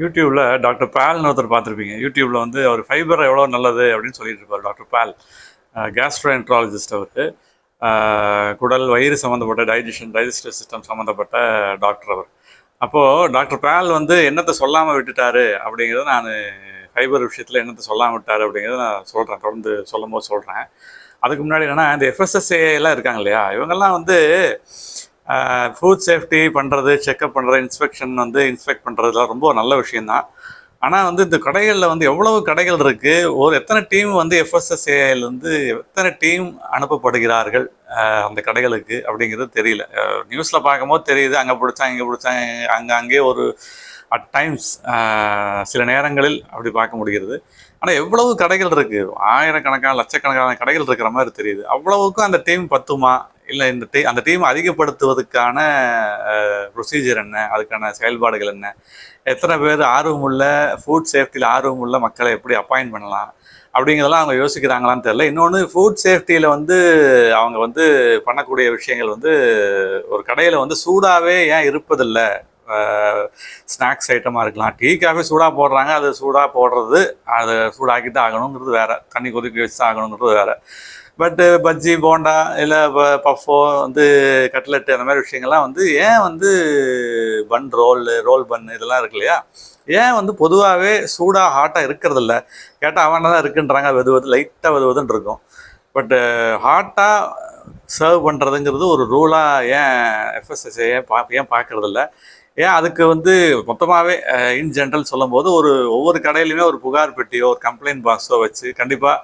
யூடியூப்பில் டாக்டர் பால்னு ஒருத்தர் பார்த்துருப்பீங்க. யூடியூப்பில் வந்து அவர் ஃபைபர் எவ்வளோ நல்லது அப்படின்னு சொல்லிட்டு இருப்பார் doctor Paul. Gastroenterologist enterologist ah, குடல் வயிறு சம்மந்தப்பட்ட டைஜஷன் டைஜஸ்டிவ் சிஸ்டம் சம்மந்தப்பட்ட டாக்டர் அவர். அப்போது டாக்டர் பால் வந்து என்னத்தை சொல்லாமல் விட்டுட்டாரு அப்படிங்கிறத நான் ஃபைபர் விஷயத்தில் என்னத்தை சொல்லாமல் விட்டார் அப்படிங்கிறத நான் சொல்கிறேன் தொடர்ந்து சொல்லும் போது சொல்கிறேன் அதுக்கு முன்னாடி என்னென்னா இந்த FSSAI எல்லாம் இருக்காங்க இல்லையா? இவங்கெல்லாம் வந்து ஃபுட் சேஃப்டி பண்ணுறது செக்அப் பண்ணுறது இன்ஸ்பெக்ஷன் வந்து இன்ஸ்பெக்ட் பண்ணுறதுலாம் ரொம்ப நல்ல விஷயந்தான் ஆனால் வந்து இந்த கடைகளில் வந்து எவ்வளவு கடைகள் இருக்குது ஒரு எத்தனை டீம் வந்து எஃப்எஸ்எஸ்ஏலேருந்து எத்தனை டீம் அனுப்பப்படுகிறார்கள் அந்த கடைகளுக்கு அப்படிங்கிறது தெரியல. நியூஸில் பார்க்கும்போது தெரியுது அங்கே பிடிச்சா இங்கே பிடிச்சா அங்கே அங்கே ஒரு அட் டைம்ஸ் சில நேரங்களில் அப்படி பார்க்க முடிகிறது. ஆனால் எவ்வளவு கடைகள் இருக்குது ஆயிரக்கணக்கான லட்சக்கணக்கான கடைகள் இருக்கிற மாதிரி தெரியுது. அவ்வளவுக்கும் அந்த டீம் பத்துமா இல்லை இந்த டீ அந்த டீம் அதிகப்படுத்துவதற்கான ப்ரொசீஜர் என்ன? அதுக்கான செயல்பாடுகள் என்ன? எத்தனை பேர் ஆர்வமுள்ள ஃபுட் சேஃப்டியில் ஆர்வமுள்ள மக்களை எப்படி அப்பாயின்ட் பண்ணலாம்? அப்படிங்கிறதெல்லாம் அவங்க யோசிக்கிறாங்களான்னு தெரியல. இன்னொன்று ஃபுட் சேஃப்டியில் வந்து அவங்க வந்து பண்ணக்கூடிய விஷயங்கள் வந்து ஒரு கடையில் வந்து சூடாகவே ஏன் இருப்பதில்லை? ஸ்நாக்ஸ் ஐட்டமாக இருக்கலாம். டீ காஃபி சூடாக போடுறாங்க அது சூடாக போடுறது அதை சூடாக்கி தான் ஆகணுங்கிறது வேறு. தண்ணி கொதிக்க வச்சு தான் ஆகணுங்கிறது வேறு. பட்டு பஜ்ஜி போண்டா இல்லை பஃபோ வந்து கட்லெட்டு அந்த மாதிரி விஷயங்கள்லாம் வந்து ஏன் வந்து பன் ரோல் ரோல் பன் இதெல்லாம் இருக்கு இல்லையா? ஏன் வந்து பொதுவாகவே சூடாக ஹாட்டாக இருக்கிறதில்ல? கேட்டால் அவன் தான் இருக்குன்றாங்க வெது வெது லைட்டாக வெது வெதுன்னு இருக்கும். பட்டு ஹாட்டாக சர்வ் பண்ணுறதுங்கிறது ஒரு ரூலாக ஏன் எஃப்எஸ்எஸ்ஏ ஏன் பா ஏன் பார்க்கறதில்ல? ஏன் அதுக்கு வந்து மொத்தமாகவே இன் ஜென்ரல் சொல்லும்போது ஒரு ஒவ்வொரு கடையிலையுமே ஒரு புகார் பெட்டியோ ஒரு கம்ப்ளைண்ட் பாக்ஸோ வச்சு கண்டிப்பாக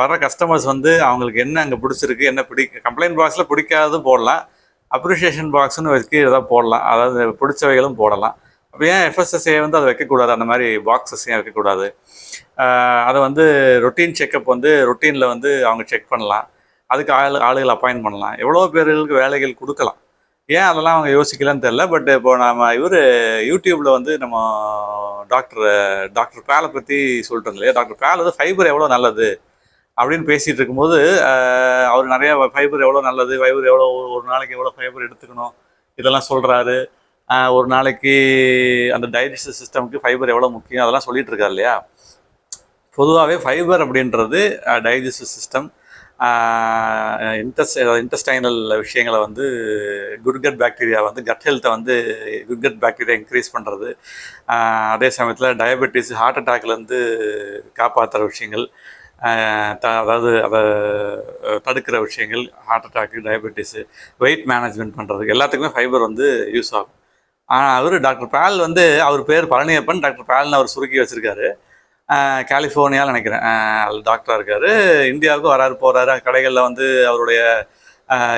வர்ற கஸ்டமர்ஸ் வந்து அவங்களுக்கு என்ன அங்கே பிடிச்சிருக்கு என்ன பிடி கம்ப்ளைண்ட் பாக்ஸில் பிடிக்காததும் போடலாம். அப்ரிஷியேஷன் பாக்ஸ்னு வச்சு எதாவது போடலாம். அதாவது பிடிச்சவைகளும் போடலாம். அப்போ ஏன் எஃப்எஸ்எஸ்ஏ வந்து அதை வைக்கக்கூடாது? அந்த மாதிரி பாக்ஸஸ் ஏன் வைக்கக்கூடாது? அதை வந்து ரொட்டீன் செக்கப் வந்து ரொட்டீனில் வந்து அவங்க செக் பண்ணலாம். அதுக்கு ஆள் ஆளுகள் அப்பாயின்ட் பண்ணலாம். எவ்வளோ பேர்களுக்கு வேலைகள் கொடுக்கலாம். ஏன் அதெல்லாம் அவங்க யோசிக்கலன்னு தெரில பட் இப்போ நம்ம இவர் யூடியூப்பில் வந்து நம்ம டாக்டர் டாக்டர் பேலை பற்றி சொல்லிட்டு இல்லையா? டாக்டர் பேல் வந்து ஃபைபர் எவ்வளோ நல்லது அப்படின்னு பேசிகிட்டு இருக்கும்போது அவர் நிறையா ஃபைபர் எவ்வளோ நல்லது ஃபைபர் எவ்வளோ ஒரு நாளைக்கு எவ்வளோ ஃபைபர் எடுத்துக்கணும் இதெல்லாம் சொல்கிறாரு ஒரு நாளைக்கு அந்த டைஜஸ்ட் சிஸ்டமுக்கு ஃபைபர் எவ்வளோ முக்கியம் அதெல்லாம் சொல்லிகிட்டு இருக்காரு இல்லையா? பொதுவாகவே ஃபைபர் அப்படின்றது டைஜஸ்ட் சிஸ்டம் இன்டஸ் இன்டஸ்டைனல் விஷயங்களை வந்து குட்கட் பாக்டீரியா வந்து கட் ஹெல்த்தை வந்து குட்கட் பாக்டீரியா இன்க்ரீஸ் பண்ணுறது அதே சமயத்தில் டயபெட்டிஸ் ஹார்ட் அட்டாக்லேருந்து காப்பாற்றுற விஷயங்கள் த அதாவது அதை தடுக்கிற விஷயங்கள் heart attack diabetes weight management பண்ணுறதுக்கு எல்லாத்துக்குமே ஃபைபர் வந்து யூஸ் ஆகும். ஆனால் அவர் டாக்டர் பால் வந்து அவர் பேர் பழனியப்பன் டாக்டர் பால்னு அவர் சுருக்கி வச்சுருக்காரு. கலிஃபோர்னியாவில் நினைக்கிறேன். டாக்டராக இருக்கார். இந்தியாவுக்கும் வராரு போகிறாரு கடைகளில் வந்து அவருடைய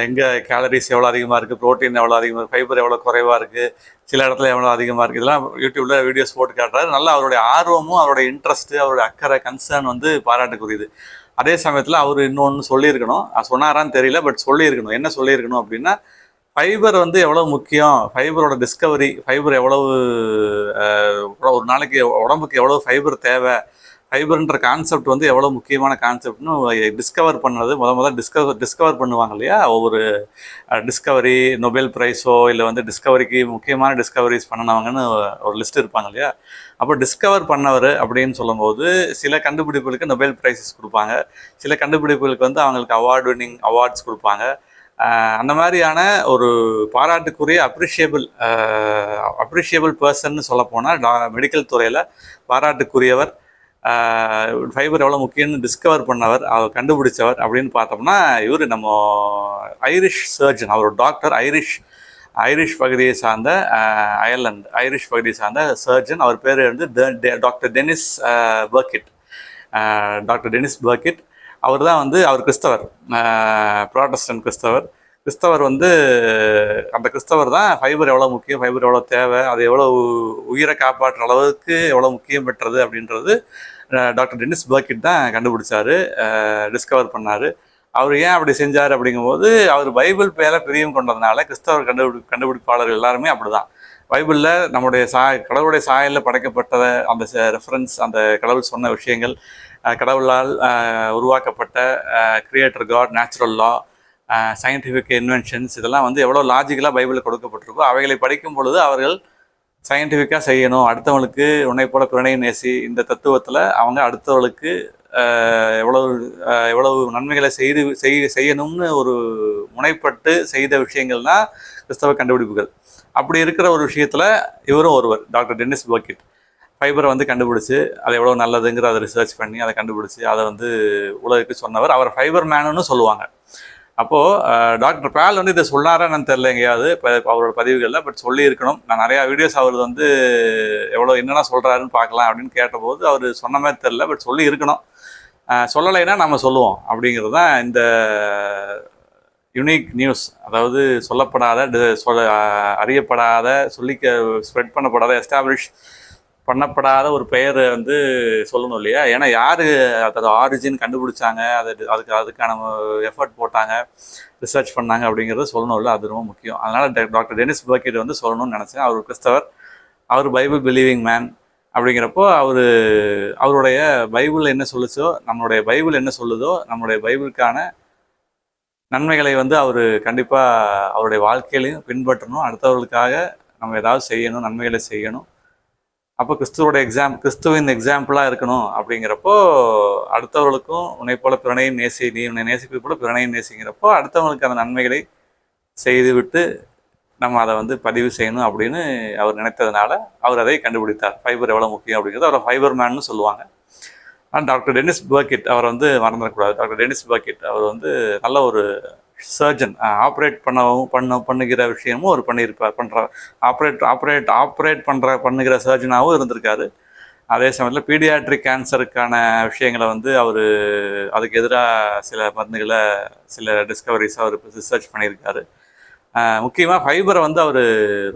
எங்கே கேலரிஸ் எவ்வளோ அதிகமாக இருக்குது ப்ரோட்டீன் எவ்வளோ அதிகமாக இருக்குது ஃபைபர் எவ்வளோ குறைவாக இருக்குது சில இடத்துல எவ்வளோ அதிகமாக இருக்குது இதெல்லாம் யூடியூப்பில் வீடியோஸ் போட்டு காட்டுறாரு. நல்லா அவருடைய ஆர்வமும் அவருடைய இன்ட்ரெஸ்ட்டு அவருடைய அக்கறை கன்சர்ன் வந்து பாராட்டுக்குரியது. அதே சமயத்தில் அவர் இன்னொன்று சொல்லியிருக்கணும். சொன்னாரான்னு தெரியல பட் சொல்லியிருக்கணும். என்ன சொல்லியிருக்கணும் அப்படின்னா ஃபைபர் வந்து எவ்வளோ முக்கியம்? ஃபைபரோட டிஸ்கவரி ஃபைபர் எவ்வளவு ஒரு நாளைக்கு உடம்புக்கு எவ்வளோ ஃபைபர் தேவை? ஃபைபர்ன்ற கான்செப்ட் வந்து எவ்வளோ முக்கியமான கான்செப்ட்னு டிஸ்கவர் பண்ணது முத முதல் டிஸ்கவர் டிஸ்கவர் பண்ணுவாங்க இல்லையா? ஒவ்வொரு டிஸ்கவரி நொபேல் ப்ரைஸோ இல்லை வந்து டிஸ்கவரிக்கு முக்கியமான டிஸ்கவரிஸ் பண்ணினவங்கன்னு ஒரு லிஸ்ட் இருப்பாங்க இல்லையா? அப்போ டிஸ்கவர் பண்ணவர் அப்படின்னு சொல்லும்போது சில கண்டுபிடிப்புகளுக்கு நொபேல் ப்ரைஸஸ் கொடுப்பாங்க. சில கண்டுபிடிப்புகளுக்கு வந்து அவங்களுக்கு அவார்ட் வின்னிங் அவார்ட்ஸ் கொடுப்பாங்க. அந்த மாதிரியான ஒரு பாராட்டுக்குரிய அப்ரிஷியபிள் அப்ரிஷியபிள் பர்சன்னு சொல்லப்போனால் டா மெடிக்கல் துறையில் பாராட்டுக்குரியவர் ஃபைபர் எவ்வளோ முக்கியம்னு டிஸ்கவர் பண்ணவர் அவர் கண்டுபிடிச்சவர் அப்படின்னு பார்த்தோம்னா இவர் நம்ம ஐரிஷ் சர்ஜன் அவர் டாக்டர் ஐரிஷ் ஐரிஷ் பகுதியை சார்ந்த அயர்லாந்து ஐரிஷ் பகுதியை சார்ந்த சர்ஜன் அவர் பேர் வந்து doctor Denis Burkitt doctor Denis Burkitt அவர் தான் வந்து அவர் கிறிஸ்தவர் ப்ராட்டஸ்டன் கிறிஸ்தவர். கிறிஸ்தவர் வந்து அந்த கிறிஸ்தவர் தான் ஃபைபர் எவ்வளோ முக்கியம் ஃபைபர் எவ்வளோ தேவை அது எவ்வளோ உயிரை காப்பாற்றுற அளவுக்கு எவ்வளோ முக்கியம் பெற்றது அப்படின்றது டாக்டர் டெனிஸ் பர்கிட் தான் கண்டுபிடிச்சார் டிஸ்கவர் பண்ணார். அவர் ஏன் அப்படி செஞ்சார் அப்படிங்கும்போது அவர் பைபிள் மேலே பிரியம் கொண்டதுனால கிறிஸ்தவர் கண்டுபிடி கண்டுபிடிப்பாளர்கள் எல்லாருமே அப்படி தான் பைபிளில் நம்முடைய சாய் கடவுளுடைய சாயலில் படைக்கப்பட்ட அந்த ரெஃபரன்ஸ் அந்த கடவுள் சொன்ன விஷயங்கள் கடவுளால் உருவாக்கப்பட்ட creator God natural law scientific inventions இதெல்லாம் வந்து எவ்வளோ லாஜிக்கலாக பைபிளில் கொடுக்கப்பட்டிருக்கோ அவைகளை படிக்கும் பொழுது அவர்கள் சயின்டிஃபிக்காக செய்யணும். அடுத்தவங்களுக்கு உன்னை போல பிரணை நேசி இந்த தத்துவத்தில் அவங்க அடுத்தவர்களுக்கு எவ்வளவு எவ்வளவு நன்மைகளை செய்து செய் செய்யணும்னு ஒரு முனைப்பட்டு செய்த விஷயங்கள்னா கிறிஸ்தவ கண்டுபிடிப்புகள். அப்படி இருக்கிற ஒரு விஷயத்தில் இவரும் ஒருவர் டாக்டர் டென்னிஸ் பர்கிட். ஃபைபரை வந்து கண்டுபிடிச்சி அது எவ்வளோ நல்லதுங்கிற அதை ரிசர்ச் பண்ணி அதை கண்டுபிடிச்சி அதை வந்து உலகுக்கு சொன்னவர் அவர் ஃபைபர் மேனுன்னு சொல்லுவாங்க. அப்போது டாக்டர் பால் வந்து இதை சொன்னாரான்னு தெரில எங்கேயாவது இப்போ அவரோட பதிவுகளில் பட் சொல்லியிருக்கணும். நான் நிறையா வீடியோஸ் அவர் வந்து எவ்வளோ என்னென்ன சொல்கிறாருன்னு பார்க்கலாம் அப்படின்னு கேட்டபோது அவர் சொன்ன மாதிரி தெரில பட் சொல்லி இருக்கணும் சொல்லலைன்னா நம்ம சொல்லுவோம் அப்படிங்கிறது தான் இந்த யுனிக் நியூஸ் அதாவது சொல்லப்படாத சொல்ல அறியப்படாத சொல்லிக்க ஸ்ப்ரெட் பண்ணப்படாத எஸ்டாப்ளிஷ் பண்ணப்படாத ஒரு பெயரை வந்து சொல்லணும் இல்லையா? ஏன்னா யார் அதோட ஆரிஜின் கண்டுபிடிச்சாங்க? அது அதுக்கு அதுக்கான எஃபர்ட் போட்டாங்க ரிசர்ச் பண்ணாங்க அப்படிங்கிறத சொல்லணும்ல அது ரொம்ப முக்கியம். அதனால் டாக்டர் டெனிஸ் பர்கிட் வந்து சொல்லணும்னு நினச்சேன். அவர் கிறிஸ்தவர். அவர் பைபிள் பிலீவிங் மேன் அப்படிங்கிறப்போ அவர் அவருடைய பைபிள் என்ன சொல்லுச்சோ நம்மளுடைய பைபிள் என்ன சொல்லுதோ நம்மளுடைய பைபிளுக்கான நன்மைகளை வந்து அவர் கண்டிப்பாக அவருடைய வாழ்க்கையிலையும் பின்பற்றணும். அடுத்தவர்களுக்காக நம்ம ஏதாவது செய்யணும் நன்மைகளை செய்யணும். அப்போ கிறிஸ்துவோட எக்ஸாம் கிறிஸ்துவின் எக்ஸாம்பிளாக இருக்கணும் அப்படிங்கிறப்போ அடுத்தவர்களுக்கும் உன்னை போல பிறனையும் நேசி நீ உன்னை நேசிப்பது போல பிறனையும் நேசிங்கிறப்போ அடுத்தவங்களுக்கு அந்த நன்மைகளை செய்துவிட்டு நம்ம அதை வந்து பதிவு செய்யணும் அப்படின்னு அவர் நினைத்ததுனால அவர் அதை கண்டுபிடித்தார். ஃபைபர் எவ்வளோ முக்கியம் அப்படிங்கிறது அவரை ஃபைபர் மேன்னு சொல்லுவாங்க. ஆனால் டாக்டர் டெனிஸ் பர்கிட் அவர் வந்து மறந்துடக்கூடாது. டாக்டர் டென்னிஸ் பர்கிட் அவர் வந்து நல்ல ஒரு சர்ஜன் ஆப்ரேட் பண்ணவும் பண்ண பண்ணுகிற விஷயமும் அவர் பண்ணியிருப்பார். பண்ணுற ஆப்ரேட் ஆப்ரேட் ஆப்ரேட் பண்ணுற பண்ணுகிற சர்ஜனாகவும் இருந்திருக்காரு. அதே சமயத்தில் பீடியாட்ரிக் கேன்சருக்கான விஷயங்களை வந்து அவர் அதுக்கு எதிராக சில மருந்துகளை சில டிஸ்கவரிஸ் அவர் ரிசர்ச் பண்ணியிருக்காரு. முக்கியமாக ஃபைபரை வந்து அவர்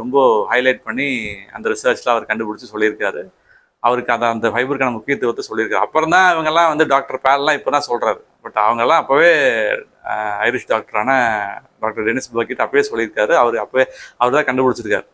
ரொம்ப ஹைலைட் பண்ணி அந்த ரிசர்ச்சில் அவர் கண்டுபிடிச்சி சொல்லியிருக்காரு. அவருக்கு அந்த அந்த ஃபைபருக்கான முக்கியத்துவத்தை சொல்லியிருக்காரு. அப்புறம் தான் இவங்கெல்லாம் வந்து டாக்டர் பேர்லாம் இப்போ தான் சொல்கிறாரு பட் அவங்கெல்லாம் அப்போவே ஐரிஷ் டாக்டரான டாக்டர் டெனிஸ் பர்கிட் அப்பவே சொல்லியிருக்காரு. அவர் அப்போவே அவர் தான் கண்டுபிடிச்சிருக்காரு.